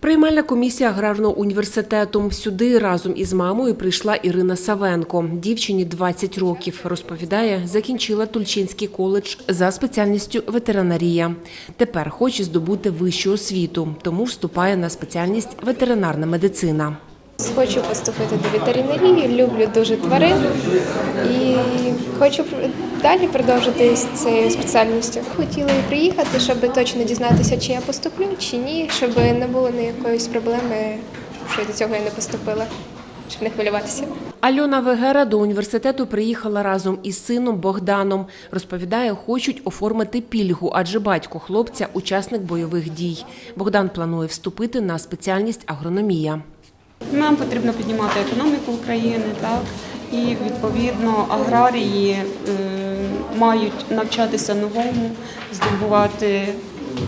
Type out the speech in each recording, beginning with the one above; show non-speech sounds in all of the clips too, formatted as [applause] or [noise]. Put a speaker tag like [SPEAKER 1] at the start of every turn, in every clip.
[SPEAKER 1] Приймальна комісія аграрного університету. Сюди разом із мамою прийшла Ірина Савенко. Дівчині 20 років. Розповідає, закінчила Тульчинський коледж за спеціальністю ветеринарія. Тепер хоче здобути вищу освіту, тому вступає на спеціальність ветеринарна медицина.
[SPEAKER 2] Хочу поступити до ветеринарії, люблю дуже тварин і хочу далі продовжити з цією спеціальністю. Хотіла і приїхати, щоб точно дізнатися, чи я поступлю, чи ні, щоб не було ніякої проблеми, що до цього я не поступила, щоб не хвилюватися.
[SPEAKER 1] Альона Вегера до університету приїхала разом із сином Богданом. Розповідає, хочуть оформити пільгу, адже батько хлопця – учасник бойових дій. Богдан планує вступити на спеціальність агрономія.
[SPEAKER 3] Нам потрібно піднімати економіку України, так і відповідно аграрії е, мають навчатися новому, здобувати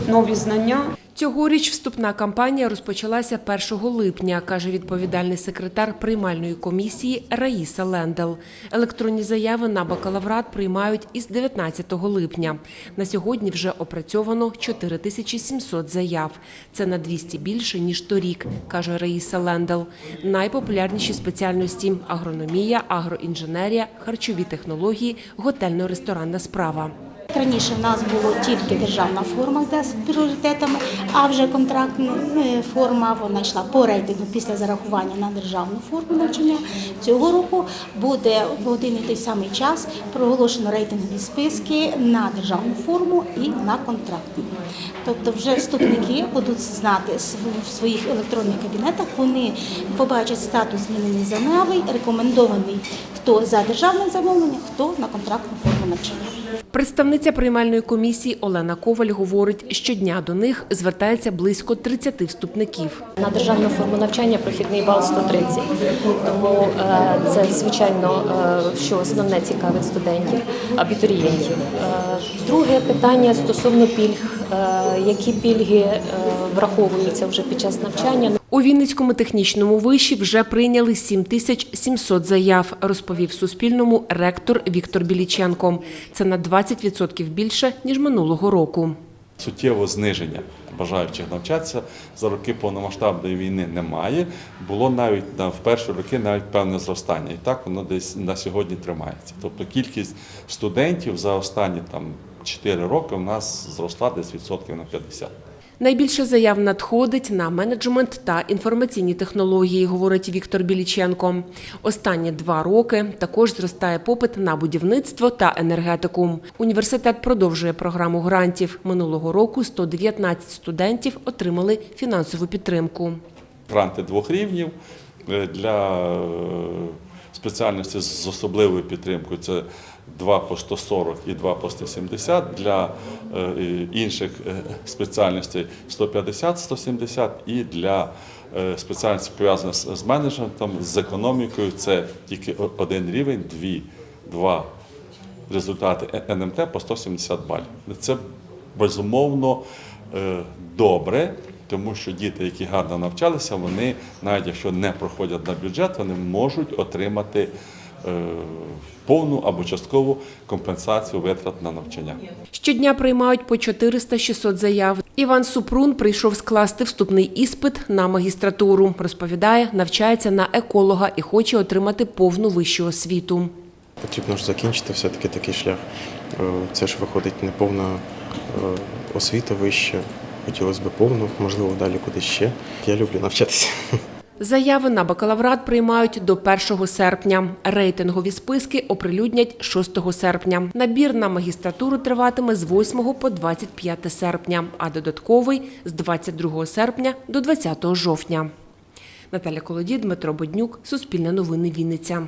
[SPEAKER 3] нові знання.
[SPEAKER 1] Цьогоріч вступна кампанія розпочалася 1 липня, каже відповідальний секретар приймальної комісії Раїса Лендел. Електронні заяви на бакалаврат приймають із 19 липня. На сьогодні вже опрацьовано 4700 заяв. Це на 200 більше, ніж торік, каже Раїса Лендел. Найпопулярніші спеціальності – агрономія, агроінженерія, харчові технології, готельно-ресторанна справа.
[SPEAKER 4] Раніше в нас було тільки державна форма де з пріоритетами, а вже контрактна е, форма вона йшла по рейтингу після зарахування на державну форму навчання. Цього року буде в один і той самий час проголошено рейтингові списки на державну форму і на контрактну. Тобто вже вступники будуть знати в своїх електронних кабінетах, вони побачать статус змінений заяви, рекомендований хто за державне замовлення, хто на контрактну форму навчання.
[SPEAKER 1] Представниця приймальної комісії Олена Коваль говорить, щодня до них звертається близько 30 вступників.
[SPEAKER 5] На державну форму навчання прохідний бал 130. Тому е, це звичайно, е, що основне цікавить студентів, абітурієнтів. Е, Друге питання стосовно пільг. Які пільги враховуються вже під час навчання?
[SPEAKER 1] У Вінницькому технічному виші вже прийняли 7700 заяв, розповів Суспільному ректор Віктор Біліченко. Це на 20% більше, ніж минулого року.
[SPEAKER 6] Суттєвого зниження бажаючих навчатися за роки повномасштабної війни немає. Було навіть на в перші роки навіть певне зростання, і так воно десь на сьогодні тримається. Тобто кількість студентів за останні там 4 роки в нас зросла десь відсотків на 50.
[SPEAKER 1] Найбільше заяв надходить на менеджмент та інформаційні технології, говорить Віктор Біліченко. Останні два роки також зростає попит на будівництво та енергетику. Університет продовжує програму грантів. Минулого року 119 студентів отримали фінансову підтримку.
[SPEAKER 6] Гранти двох рівнів е, для е, спеціальності з особливою підтримкою. Це 2 по 140 і 2 по 170. Для е, інших е, спеціальностей 150-170 і для е, спеціальностей пов'язаних з менеджментом, з економікою це тільки один рівень, дві, два результати НМТ по 170 балів. Це безумовно добре, тому що діти, які гарно навчалися, вони, навіть якщо не проходять на бюджет, вони можуть отримати повну або часткову компенсацію витрат на навчання.
[SPEAKER 1] Щодня приймають по 400-600 заяв. Іван Супрун прийшов скласти вступний іспит на магістратуру. Розповідає, навчається на еколога і хоче отримати повну вищу освіту.
[SPEAKER 7] Потрібно ж закінчити все-таки такий шлях. Е, Це ж виходить неповна е, освіта вища. Хотілося б повну, можливо, далі кудись ще. Я люблю навчатися. [laughs]
[SPEAKER 1] Заяви на бакалаврат приймають до 1 серпня. Рейтингові списки оприлюднять 6 серпня. Набір на магістратуру триватиме з 8 по 25 серпня, а додатковий – з 22 серпня до 20 жовтня. Наталя Колодій, Дмитро Боднюк, Суспільне новини Вінниця.